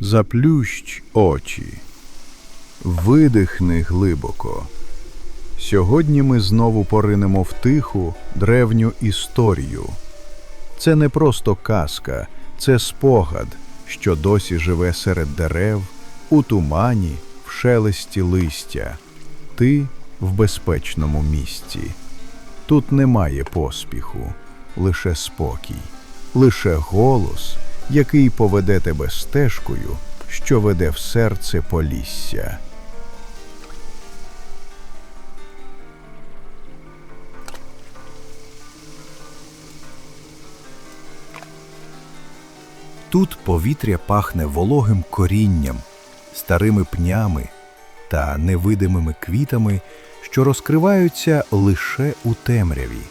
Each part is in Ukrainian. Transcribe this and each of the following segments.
Заплющ очі, видихни глибоко. Сьогодні ми знову поринемо в тиху, древню історію. Це не просто казка, це спогад, що досі живе серед дерев, у тумані, в шелесті листя. Ти в безпечному місці. Тут немає поспіху, лише спокій, лише голос, який поведе тебе стежкою, що веде в серце полісся. Тут повітря пахне вологим корінням, старими пнями та невидимими квітами, що розкриваються лише у темряві.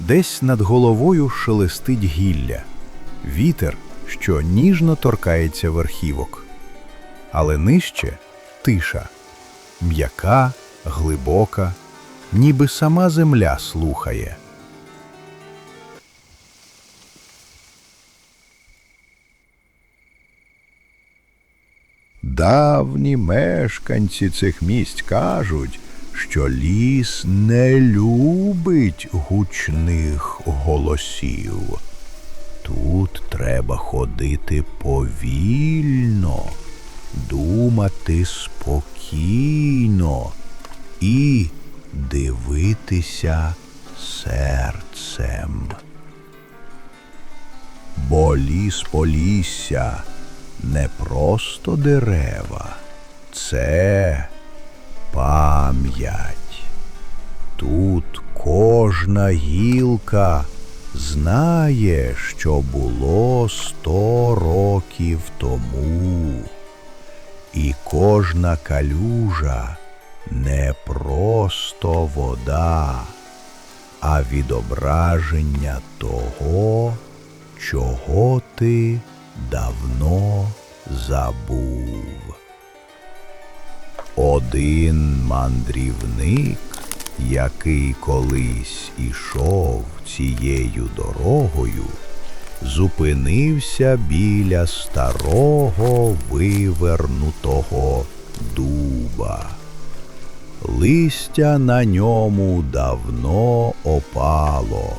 Десь над головою шелестить гілля, вітер, що ніжно торкається верхівок. Але нижче тиша, м'яка, глибока, ніби сама земля слухає. Давні мешканці цих місць кажуть, що ліс не любить гучних голосів. Тут треба ходити повільно, думати спокійно і дивитися серцем. Бо ліс полісся не просто дерева, це пам'ять. Тут кожна гілка знає, що було сто років тому, і кожна калюжа не просто вода, а відображення того, чого ти давно забув. Один мандрівник, який колись ішов цією дорогою, зупинився біля старого вивернутого дуба. Листя на ньому давно опало,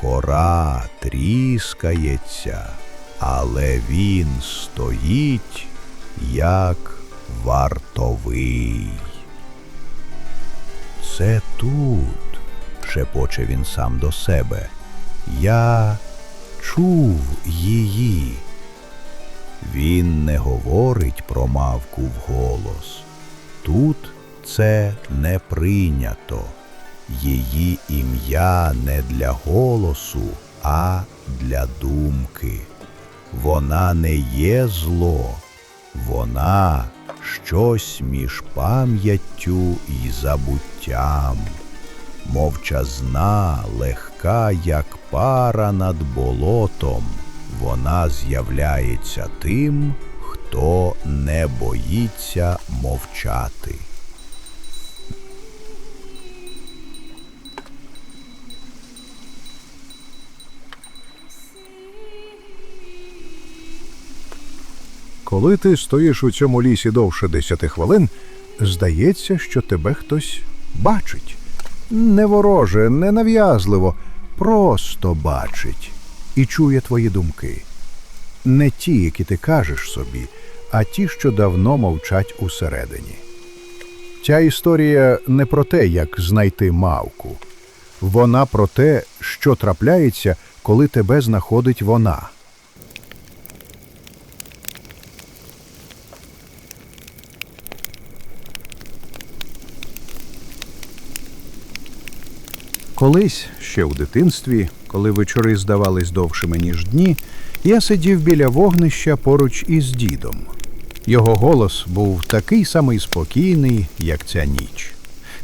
кора тріскається, але він стоїть як вартовий. Це тут, шепоче він сам до себе. Я чув її. Він не говорить про мавку вголос. Тут це не прийнято. Її ім'я не для голосу, а для думки. Вона не є зло, вона щось між пам'яттю і забуттям. Мовчазна, легка, як пара над болотом, вона з'являється тим, хто не боїться мовчати. Коли ти стоїш у цьому лісі довше десяти хвилин, здається, що тебе хтось бачить. Не вороже, не нав'язливо, просто бачить і чує твої думки. Не ті, які ти кажеш собі, а ті, що давно мовчать усередині. Ця історія не про те, як знайти мавку. Вона про те, що трапляється, коли тебе знаходить вона. Колись, ще у дитинстві, коли вечори здавались довшими, ніж дні, я сидів біля вогнища поруч із дідом. Його голос був такий самий спокійний, як ця ніч.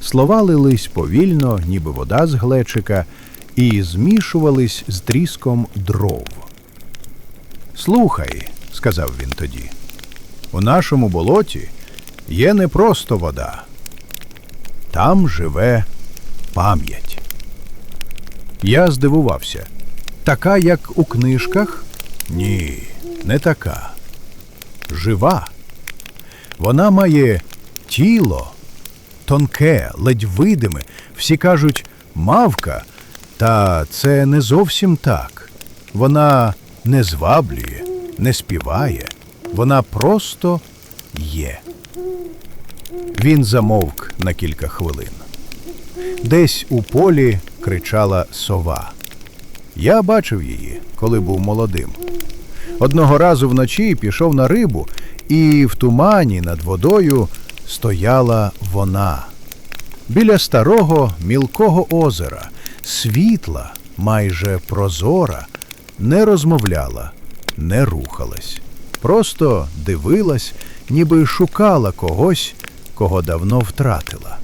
Слова лились повільно, ніби вода з глечика, і змішувались з тріском дров. Слухай, сказав він тоді, у нашому болоті є не просто вода. Там живе пам'ять. Я здивувався. Така, як у книжках? Ні, не така. жива. Вона має тіло, тонке, ледь видиме. Всі кажуть мавка, та це не зовсім так. Вона не зваблює, не співає, вона просто є. Він замовк на кілька хвилин. Десь у полі кричала сова. Я бачив її, коли був молодим. Одного разу вночі пішов на рибу, і в тумані над водою стояла вона. Біля старого мілкого озера, світла, майже прозора, не розмовляла, не рухалась. Просто дивилась, ніби шукала когось, кого давно втратила.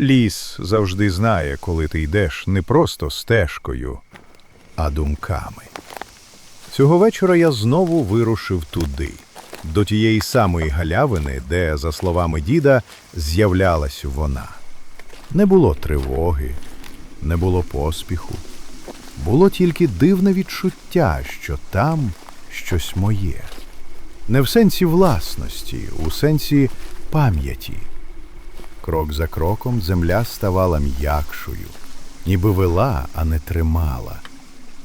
Ліс завжди знає, коли ти йдеш не просто стежкою, а думками. Цього вечора я знову вирушив туди, до тієї самої галявини, де, за словами діда, з'являлась вона. Не було тривоги, не було поспіху. Було тільки дивне відчуття, що там щось моє. Не в сенсі власності, у сенсі пам'яті. Крок за кроком земля ставала м'якшою, ніби вела, а не тримала.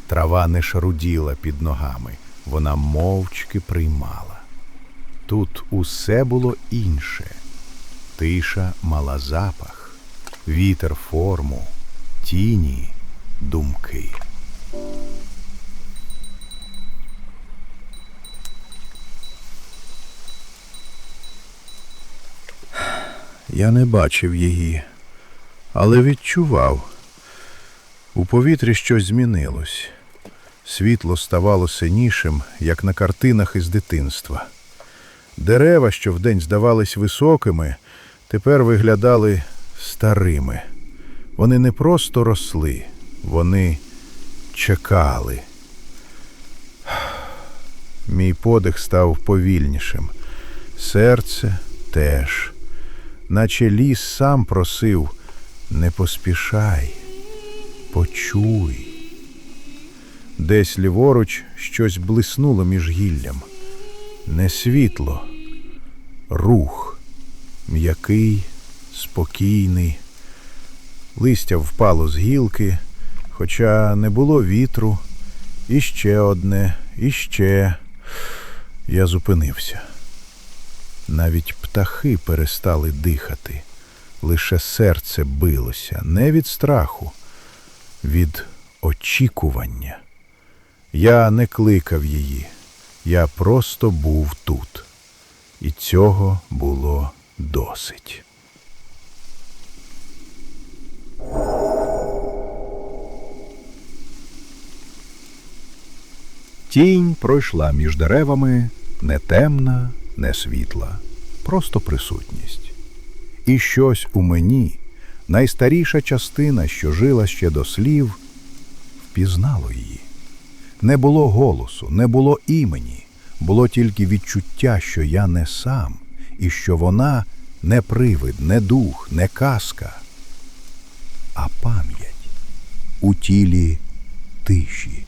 Трава не шаруділа під ногами, вона мовчки приймала. Тут усе було інше. Тиша мала запах, вітер форму, тіні, думки. Я не бачив її, але відчував. У повітрі щось змінилось. Світло ставало синішим, як на картинах із дитинства. Дерева, що вдень здавались високими, тепер виглядали старими. Вони не просто росли, вони чекали. Мій подих став повільнішим. Серце теж наче ліс сам просив не поспішай, почуй. Десь ліворуч щось блиснуло між гіллям. Не світло, рух, м'який, спокійний. Листя впало з гілки, хоча не було вітру. І ще одне, і ще. Я зупинився. Навіть птахи перестали дихати, лише серце билося не від страху, від очікування. Я не кликав її, я просто був тут, і цього було досить. Тінь пройшла між деревами не темна, не світла, просто присутність. І щось у мені, найстаріша частина, що жила ще до слів, впізнало її. Не було голосу, не було імені, було тільки відчуття, що я не сам, і що вона не привид, не дух, не казка, а пам'ять у тілі тиші.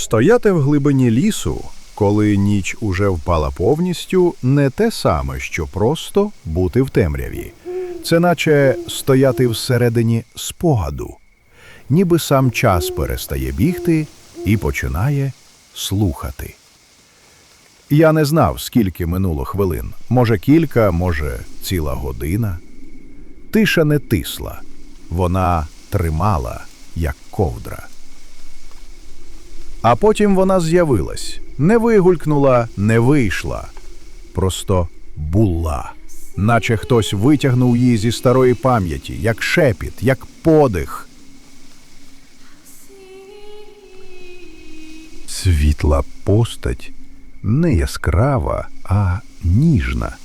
Стояти в глибині лісу, коли ніч уже впала повністю, не те саме, що просто бути в темряві. Це наче стояти всередині спогаду, ніби сам час перестає бігти і починає слухати. Я не знав, скільки минуло хвилин, може кілька, може ціла година. Тиша не тисла, вона тримала, як ковдра. А потім вона з'явилась, не вигулькнула, не вийшла, просто була, наче хтось витягнув її зі старої пам'яті, як шепіт, як подих. Світла постать не яскрава, а ніжна.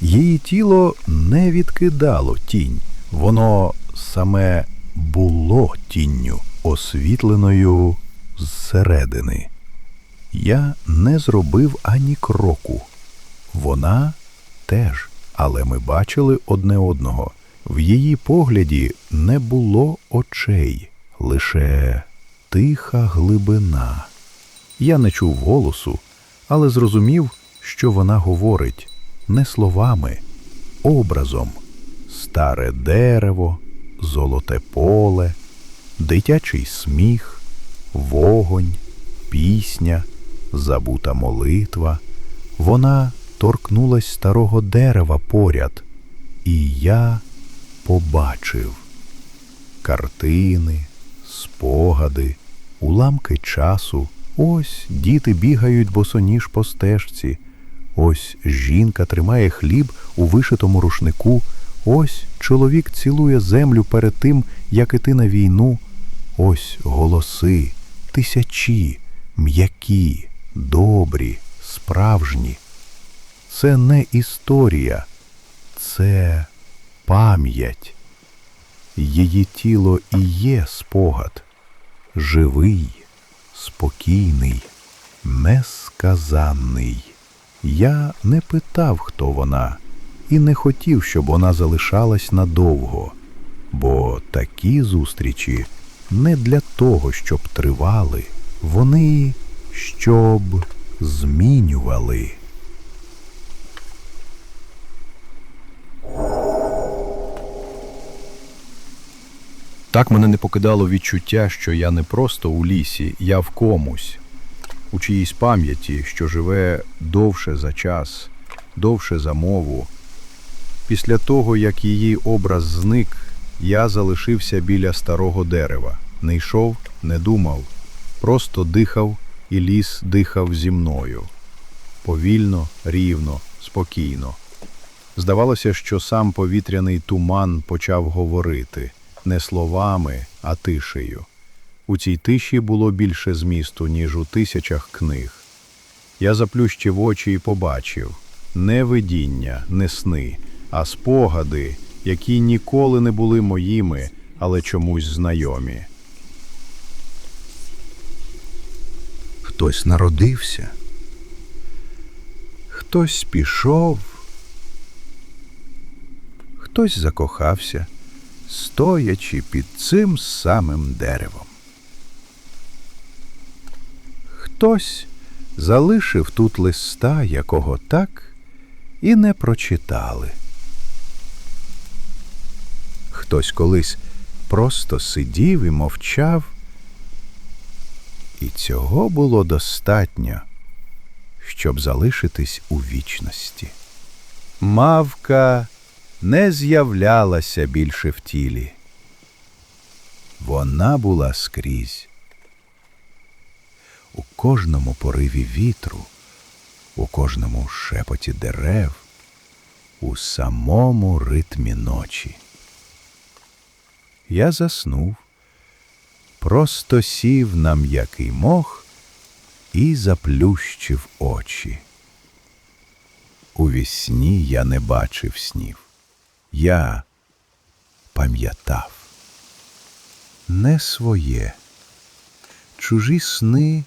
Її тіло не відкидало тінь, воно саме було тінню, освітленою зсередини. Я не зробив ані кроку. Вона теж, але ми бачили одне одного. В її погляді не було очей, лише тиха глибина. Я не чув голосу, але зрозумів, що вона говорить не словами, образом старе дерево, золоте поле, дитячий сміх, вогонь, пісня, забута молитва. Вона торкнулась старого дерева поряд, і я побачив картини, спогади, уламки часу. Ось діти бігають босоніж по стежці. Ось жінка тримає хліб у вишитому рушнику. Ось чоловік цілує землю перед тим, як іти на війну. Ось голоси, тисячі, м'які, добрі, справжні. Це не історія, це пам'ять. Її тіло і є спогад, живий, спокійний, несказанний. Я не питав, хто вона, і не хотів, щоб вона залишалась надовго, бо такі зустрічі не для того, щоб тривали, вони щоб змінювали. Так мене не покидало відчуття, що я не просто у лісі, я в комусь, у чиїсь пам'яті, що живе довше за час, довше за мову. Після того, як її образ зник, я залишився біля старого дерева, не йшов, не думав, просто дихав, і ліс дихав зі мною. Повільно, рівно, спокійно. Здавалося, що сам повітряний туман почав говорити не словами, а тишею. У цій тиші було більше змісту, ніж у тисячах книг. Я заплющив очі і побачив не видіння, не сни, а спогади, які ніколи не були моїми, але чомусь знайомі. Хтось народився, хтось пішов, хтось закохався, стоячи під цим самим деревом. Хтось залишив тут листа, якого так і не прочитали. Хтось колись просто сидів і мовчав, і цього було достатньо, щоб залишитись у вічності. Мавка не з'являлася більше в тілі. Вона була скрізь. У кожному пориві вітру, у кожному шепоті дерев, у самому ритмі ночі. Я заснув, просто сів на м'який мох і заплющив очі. У вісні я не бачив снів. Я пам'ятав не своє, чужі сни,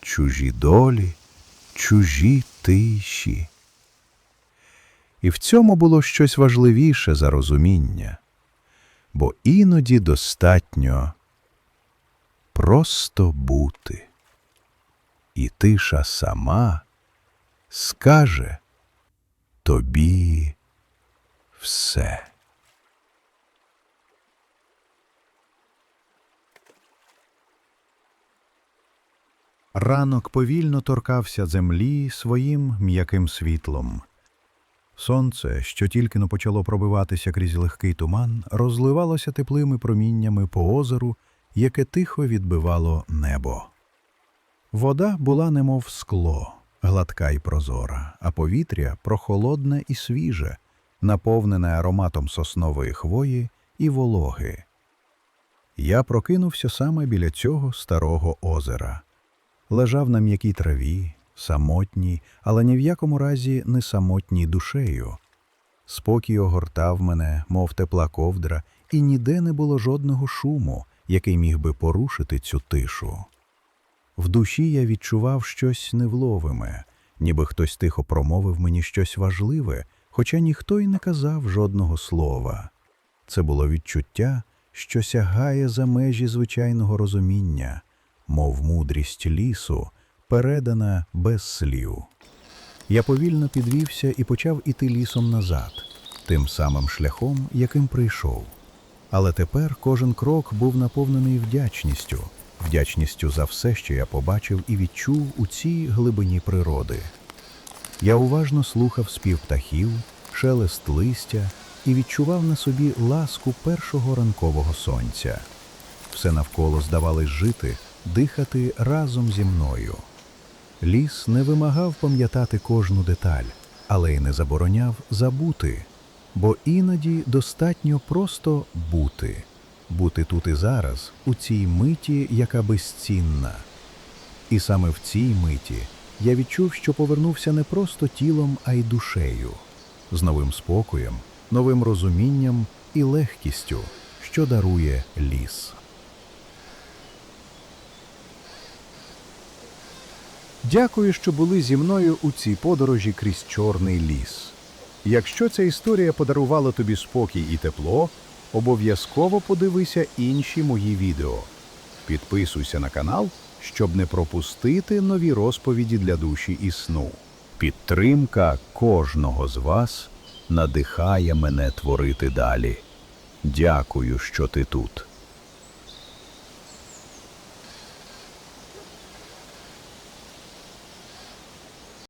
чужі долі, чужі тиші. І в цьому було щось важливіше за розуміння, бо іноді достатньо просто бути, і тиша сама скаже тобі все. Ранок повільно торкався землі своїм м'яким світлом. Сонце, що тільки но почало пробиватися крізь легкий туман, розливалося теплими проміннями по озеру, яке тихо відбивало небо. Вода була немов скло, гладка й прозора, а повітря прохолодне і свіже, наповнене ароматом соснової хвої і вологи. Я прокинувся саме біля цього старого озера. Лежав на м'якій траві, самотній, але ні в якому разі не самотній душею. Спокій огортав мене, мов тепла ковдра, і ніде не було жодного шуму, який міг би порушити цю тишу. В душі я відчував щось невловиме, ніби хтось тихо промовив мені щось важливе, хоча ніхто й не казав жодного слова. Це було відчуття, що сягає за межі звичайного розуміння, мов мудрість лісу, передана без слів. Я повільно підвівся і почав іти лісом назад, тим самим шляхом, яким прийшов. Але тепер кожен крок був наповнений вдячністю, вдячністю за все, що я побачив і відчув у цій глибині природи. Я уважно слухав спів птахів, шелест листя і відчував на собі ласку першого ранкового сонця. Все навколо здавалось жити, дихати разом зі мною. Ліс не вимагав пам'ятати кожну деталь, але й не забороняв забути, бо іноді достатньо просто бути, бути тут і зараз, у цій миті, яка безцінна. І саме в цій миті я відчув, що повернувся не просто тілом, а й душею, з новим спокоєм, новим розумінням і легкістю, що дарує ліс. Дякую, що були зі мною у цій подорожі крізь чорний ліс. Якщо ця історія подарувала тобі спокій і тепло, обов'язково подивися інші мої відео. Підписуйся на канал, щоб не пропустити нові розповіді для душі і сну. Підтримка кожного з вас надихає мене творити далі. Дякую, що ти тут.